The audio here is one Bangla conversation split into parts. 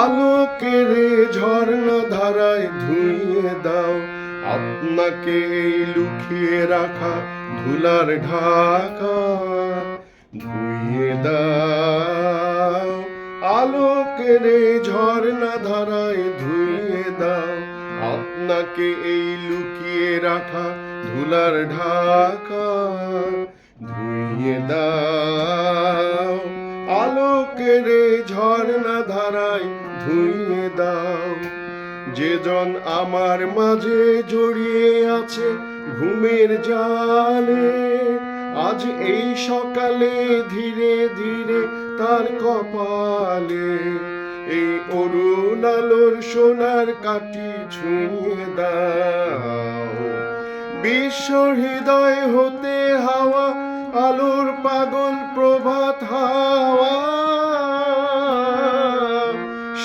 আলোকের ঝর্ণা ধারায় ধুইয়ে দাও। আপনাকে লুকিয়ে রাখা ধুলার ঢাকা ধুইয়ে দাও। আলোকের ঝর্ণা ধারায় ধুইয়ে দাও। আপনাকে এই লুকিয়ে রাখা ধুলার ঢাকা ধুইয়ে দাও। আলোকের ঝর্ণা ধারায় ধুইয়ে দাও। যে জন আমার মাঝে জড়িয়ে আছে ঘুমের জালে, আজ এই সকালে ধীরে ধীরে তার কপালে এই অরুণ আলোর সোনার কাটি ছুঁয়ে দাও। বিশ্ব হৃদয় হতে হাওয়া, আলোর পাগল প্রভাত হাওয়া।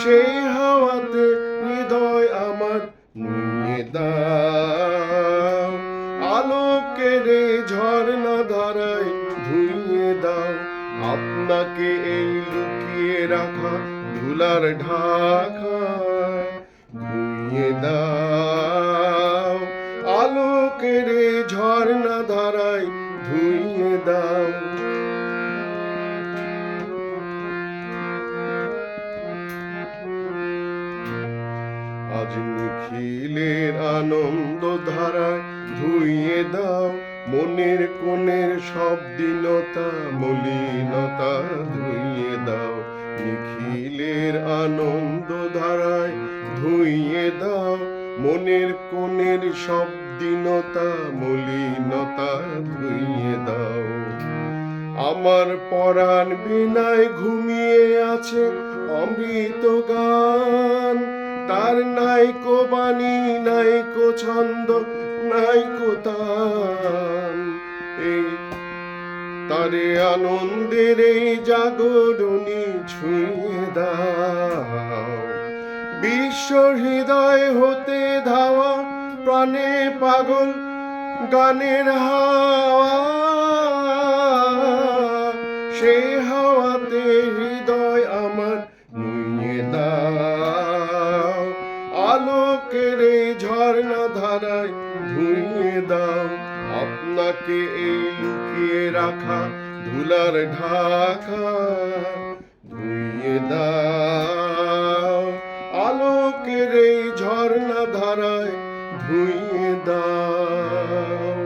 সেই হাওয়াতে হৃদয় আমার নিয়ে দাও। আলোকের ঝর্ণা দাও আপনাকে এই লুকিয়ে রাখা ধুলার ঢাকা ধুইয়ে দাও। আলোকের ঝর্ণা ধারায় ধুইয়ে দাও। আজ নিখিলের আনন্দ ধারায় ধুইয়ে দাও। মনের কোণের সব দীনতা দাও নিখিলের আনন্দ ধারায় ধুইয়ে দাও মনের কোণের সব দীনতা, মলিনতা ধুইয়ে দাও। আমার পরাণ বিনায় ঘুমিয়ে আছে অমৃত গান। তার নাইকো বাণী, নাইকো ছন্দ, নাইকো তান এই তারে আনন্দের এই জাগরণী ছুঁয়ে দাও। বিশ্ব হৃদয় হতে ধাওয়া প্রাণে পাগল গানের হাওয়া। সেই হাওয়াতে হৃদয় আমার নুয়ে দাও। আলোকের এই ঝর্ণা ধারায় ধুইয়ে দাও। আপনাকে এই লুকিয়ে রাখা ধুলার ঢাকা ধুইয়ে দাও। আলোকের এই ঝর্ণা ধারায় ধুইয়ে দাও।